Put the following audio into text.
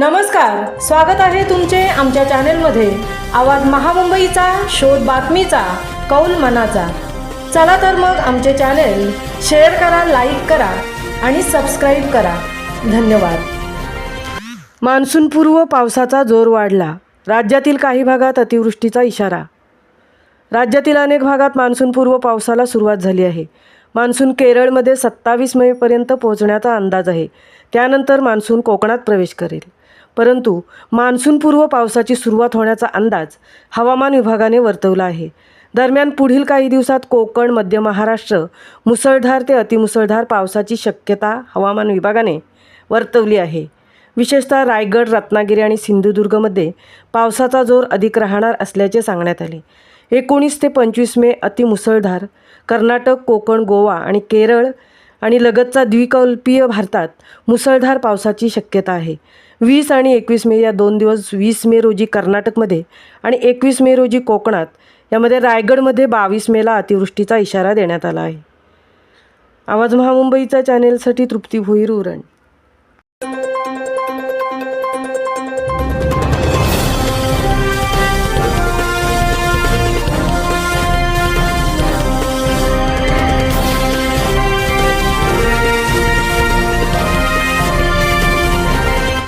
नमस्कार स्वागत आहे तुमचे आमच्या चॅनेलमध्ये. आवाज महामुंबईचा शोध बातमीचा कौल मनाचा. चला तर मग आमचे चॅनेल शेअर करा लाईक करा आणि सबस्क्राईब करा. धन्यवाद. मान्सूनपूर्व पावसाचा जोर वाढला. राज्यातील काही भागात अतिवृष्टीचा इशारा. राज्यातील अनेक भागात मान्सूनपूर्व पावसाला सुरुवात झाली आहे. मान्सून केरळमध्ये सत्तावीस मेपर्यंत पोहोचण्याचा अंदाज आहे. त्यानंतर मान्सून कोकणात प्रवेश करेल. परंतु मान्सूनपूर्व पावसाची सुरुवात होण्याचा अंदाज हवामान विभागाने वर्तवला आहे. दरम्यान पुढील काही दिवसात कोकण मध्य महाराष्ट्र मुसळधार ते अतिमुसळधार पावसाची शक्यता हवामान विभागाने वर्तवली आहे. विशेषतः रायगड रत्नागिरी आणि सिंधुदुर्गमध्ये पावसाचा जोर अधिक राहणार असल्याचे सांगण्यात आले. एकोणीस ते पंचवीस मे अतिमुसळधार कर्नाटक कोकण गोवा आणि केरळ आणि लगतचा द्विकल्पीय भारतात मुसळधार पावसाची शक्यता आहे. वीस आणि एकवीस मे या दोन दिवस वीस मे रोजी कर्नाटकमध्ये आणि एकवीस मे रोजी कोकणात यामध्ये रायगडमध्ये बावीस मेला अतिवृष्टीचा इशारा देण्यात आला आहे. आवाज महामुंबईच्या चॅनेलसाठी तृप्ती भोईर उरण.